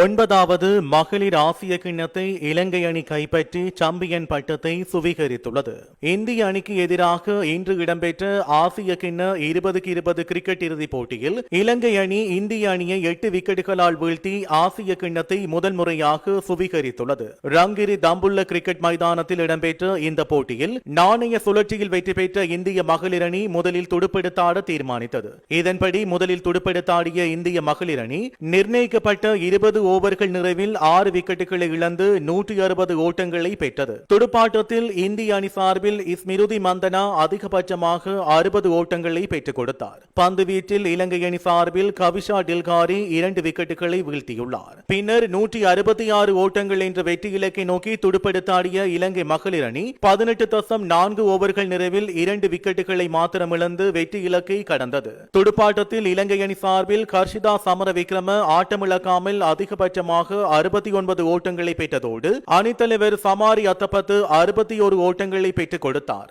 ஒன்பதாவது மகளிர் ஆசிய கிண்ணத்தை இலங்கை அணி கைப்பற்றி சாம்பியன் பட்டத்தை சுவீகரித்துள்ளது. இந்திய அணிக்கு எதிராக இன்று இடம்பெற்ற ஆசிய கிண்ண இருபதுக்கு இருபது கிரிக்கெட் இறுதிப் போட்டியில் இலங்கை அணி இந்திய அணியை எட்டு விக்கெட்டுகளால் வீழ்த்தி ஆசிய கிண்ணத்தை முதல் முறையாக சுவீகரித்துள்ளது. ரங்கிரி தம்புள்ள கிரிக்கெட் மைதானத்தில் இடம்பெற்ற இந்த போட்டியில் நாணய சுழற்சியில் வெற்றி பெற்ற இந்திய மகளிர் அணி முதலில் துடுப்பெடுத்தாட தீர்மானித்தது. இதன்படி முதலில் துடுப்பெடுத்தாடிய இந்திய மகளிர் அணி நிர்ணயிக்கப்பட்ட இருபது ஓவர்கள் நிறைவில் ஆறு விக்கெட்டுகளை இழந்து நூற்றி அறுபது ஓட்டங்களை பெற்றது. துடுப்பாட்டத்தில் இந்திய அணி சார்பில் ஸ்மிருதி மந்தனா அதிகபட்சமாக அறுபது ஓட்டங்களை பெற்றுக் கொடுத்தார். பந்து வீச்சில் இலங்கை அணி சார்பில் கவிஷா டில்காரி இரண்டு விக்கெட்டுகளை வீழ்த்தியுள்ளார். பின்னர் நூற்றி அறுபத்தி ஆறு ஓட்டங்கள் என்ற வெற்றி இலக்கை நோக்கி துடுப்படுத்தாடிய இலங்கை மகளிர் அணி பதினெட்டு தசம் நான்கு ஓவர்கள் நிறைவில் இரண்டு விக்கெட்டுகளை மாத்திரம் இழந்து வெற்றி இலக்கை கடந்தது. துடுப்பாட்டத்தில் இலங்கை அணி சார்பில் கர்ஷிதா சமர விக்ரம ஆட்டமிழக்காமல் அதிக அதிகபட்சமாக அறுபத்தி ஒன்பது ஓட்டங்களை பெற்றதோடு அணித்தலைவர் சமாரி அத்தப்பத்து அறுபத்தி ஒரு ஓட்டங்களை பெற்றுக் கொடுத்தார்.